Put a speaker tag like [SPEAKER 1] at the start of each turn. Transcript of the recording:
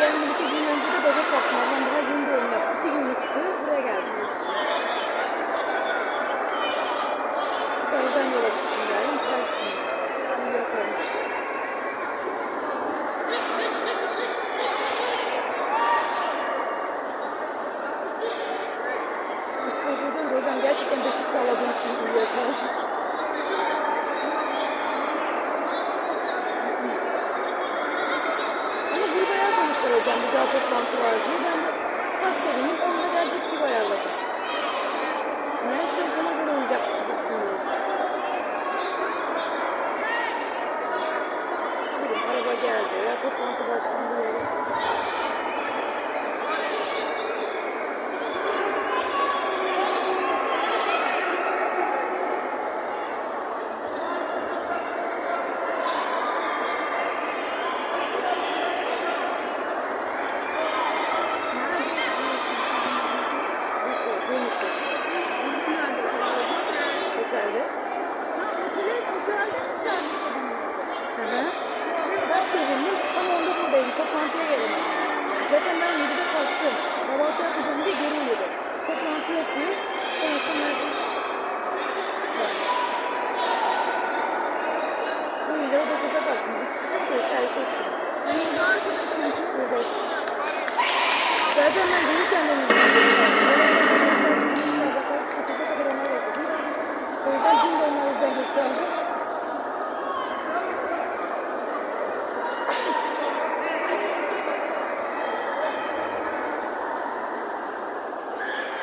[SPEAKER 1] benim iki gün önce de bebek bakmadan biraz indirim yok. İki günlüktü buraya geldim. Sıkarıdan yola çıktım yani. Kalktım. Yok olmuş. Sıkarıdan hocam gerçekten beşik sağladığım için uyuyor kaldım. hocam bir daha toplantı var diye ben de taksiye binip 10 lira ciddi ayarladım. Neyse buna göre olacakmış hiç bilmiyorum. Şey bilmiyorum araba geldi ya toplantı başlandı. Burada burada da üçlü şey servis için. Benim de arkadaşım. Burada. Zaten ben gelirken de